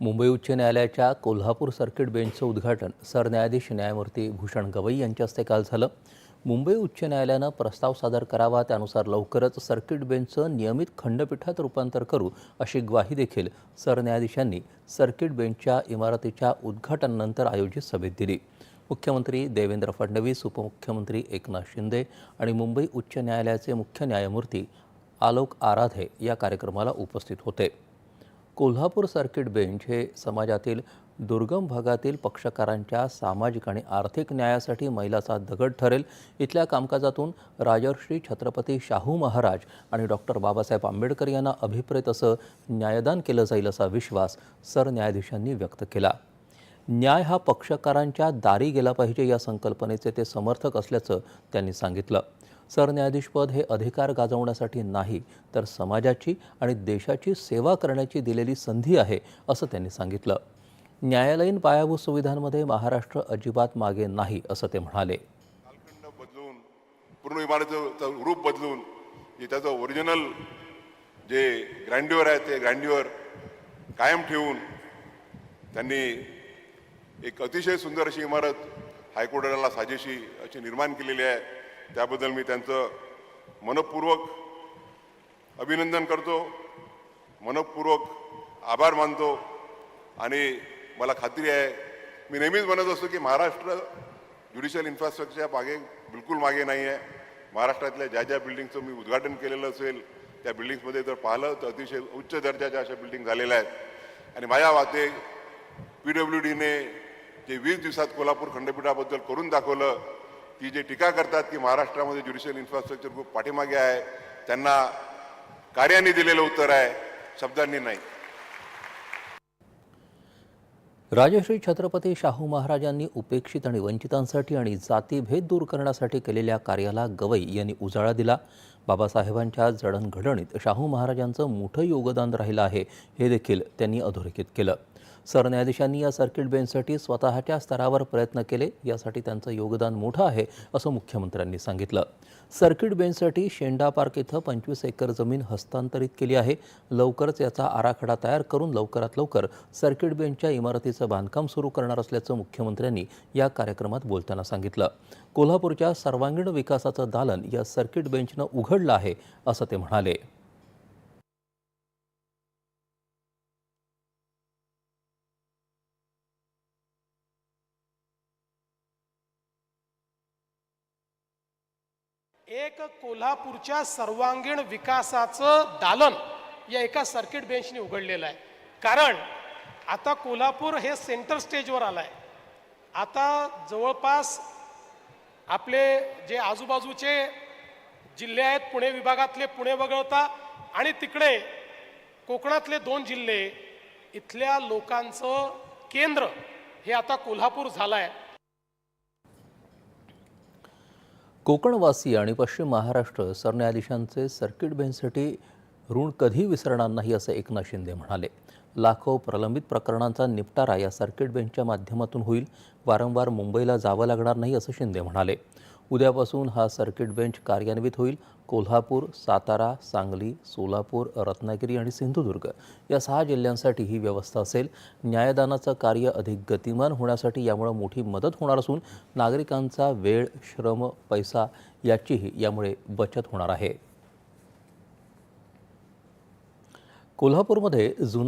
मुंबई उच्च न्यायालयाच्या कोल्हापूर सर्किट बेंचचं उद्घाटन सरन्यायाधीश न्यायमूर्ती भूषण गवई यांच्या हस्ते काल झालं. मुंबई उच्च न्यायालयानं प्रस्ताव सादर करावा त्यानुसार लवकरच सर्किट बेंचचं नियमित खंडपीठात रूपांतर करू अशी ग्वाही देखील सरन्यायाधीशांनी सर्किट बेंचच्या इमारतीच्या उद्घाटनानंतर आयोजित सभेत दिली. मुख्यमंत्री देवेंद्र फडणवीस उपमुख्यमंत्री एकनाथ शिंदे आणि मुंबई उच्च न्यायालयाचे मुख्य न्यायमूर्ती आलोक आराधे या कार्यक्रमाला उपस्थित होते. कोल्हापूर सर्किट बेंच हे समाजातील दुर्गम भागातील पक्षकारांच्या सामाजिक आणि आर्थिक न्यायासाठी मैलाचा दगड ठरेल. इथल्या कामकाजातून राजर्षी छत्रपती शाहू महाराज आणि डॉक्टर बाबासाहेब आंबेडकर यांना अभिप्रेत असं न्यायदान केलं जाईल असा विश्वास सरन्यायाधीशांनी व्यक्त केला. न्याय हा पक्षकारांच्या दारी गेला पाहिजे या संकल्पनेचे ते समर्थक असल्याचं त्यांनी सांगितलं. सरन्यायाधीशपद हे अधिकार गाजवण्यासाठी नाही तर समाजाची आणि देशाची सेवा करण्याची दिलेली संधी आहे असं त्यांनी सांगितलं. न्यायालयीन पायाभूत सुविधांमध्ये महाराष्ट्र अजिबात मागे नाही असं ते म्हणाले. कालखंड बदलून पूर्ण इमारतीचं रूप बदलून जे त्याचं ओरिजिनल जे ग्रँड्युअर आहे ते ग्रँड्युअर कायम ठेवून त्यांनी एक अतिशय सुंदर अशी इमारत हायकोर्टाला साजेशी अशी निर्माण केलेली आहे. त्याबद्दल मी त्यांचं मनपूर्वक अभिनंदन करतो. मनपूर्वक आभार मानतो. आणि मला खात्री आहे मी नेहमीच म्हणत असतो की महाराष्ट्र ज्युडिशियल इन्फ्रास्ट्रक्चरच्या मागे बिलकुल मागे नाही आहे. महाराष्ट्रातल्या ज्या ज्या बिल्डिंगचं मी उद्घाटन केलेलं असेल त्या बिल्डिंग्समध्ये जर पाहिलं तर अतिशय उच्च दर्जाच्या अशा बिल्डिंग झालेल्या आहेत. आणि माझ्या वाते पी डब्ल्यू डीने जे वीस दिवसात कोल्हापूर खंडपीठाबद्दल करून दाखवलं ती जे टीका करतात की महाराष्ट्रामध्ये ज्युडिशियल इन्फ्रास्ट्रक्चर खूप पाठीमागे आहे त्यांना कार्याने दिलेलं उत्तर आहे शब्दांनी नाही. राजश्री छत्रपती शाहू महाराजांनी उपेक्षित आणि वंचितांसाठी आणि जातीभेद दूर करण्यासाठी केलेल्या कार्याला गवई यांनी उजाळा दिला. बाबासाहेबांच्या जडणघडणीत शाहू महाराजांचं मोठं योगदान राहिलं आहे हे देखील त्यांनी अधोरेखित केलं. सरन्यायाधीशांनी या सर्किट बेंचसाठी स्वतःच्या स्तरावर प्रयत्न केले यासाठी त्यांचं योगदान मोठं आहे असं मुख्यमंत्र्यांनी सांगितलं. सर्किट बेंचसाठी शेंडा पार्क इथं पंचवीस एकर जमीन हस्तांतरित केली आहे. लवकरच याचा आराखडा तयार करून लवकरात लवकर सर्किट बेंचच्या इमारतीचं बांधकाम सुरू करणार असल्याचं मुख्यमंत्र्यांनी या कार्यक्रमात बोलताना सांगितलं. कोल्हापूरच्या सर्वांगीण विकासाचं दालन या सर्किट बेंचनं उघडलं आहे असं ते म्हणाले. एक कोल्हापूरच्या सर्वांगीण विकासाचं दालन या एका सर्किट बेंचने उघडलेलं आहे. कारण आता कोल्हापूर हे सेंटर स्टेजवर आलं आहे आता जवळपास आपले जे आजूबाजूचे जिल्हे आहेत पुणे विभागातले पुणे वगळता आणि तिकडे कोकणातले दोन जिल्हे इथल्या लोकांचं केंद्र हे आता कोल्हापूर झालं आहे कोकणवासी आणि पश्चिम महाराष्ट्र सरन्यायाधीशांचे सर्किट बेंचसाठी ऋण कधी विसरणार नाही असं एकनाथ शिंदे म्हणाले. लाखो प्रलंबित प्रकरणांचा निपटारा या सर्किट बेंचच्या माध्यमातून होईल. वारंवार मुंबईला जावं लागणार नाही असं शिंदे म्हणाले. उद्यापासून हा सर्किट बेंच कार्यान्वित होईल. कोल्हापूर सातारा सांगली सोलापूर रत्नागिरी आणि सिंधुदुर्ग या सहा जिल्ह्यांसाठी ही व्यवस्था असेल. न्यायदानाचं कार्य अधिक गतिमान होण्यासाठी यामुळे मोठी मदत होणार असून नागरिकांचा वेळ श्रम पैसा याचीही यामुळे बचत होणार आहे. कोल्हापूरमध्ये जुन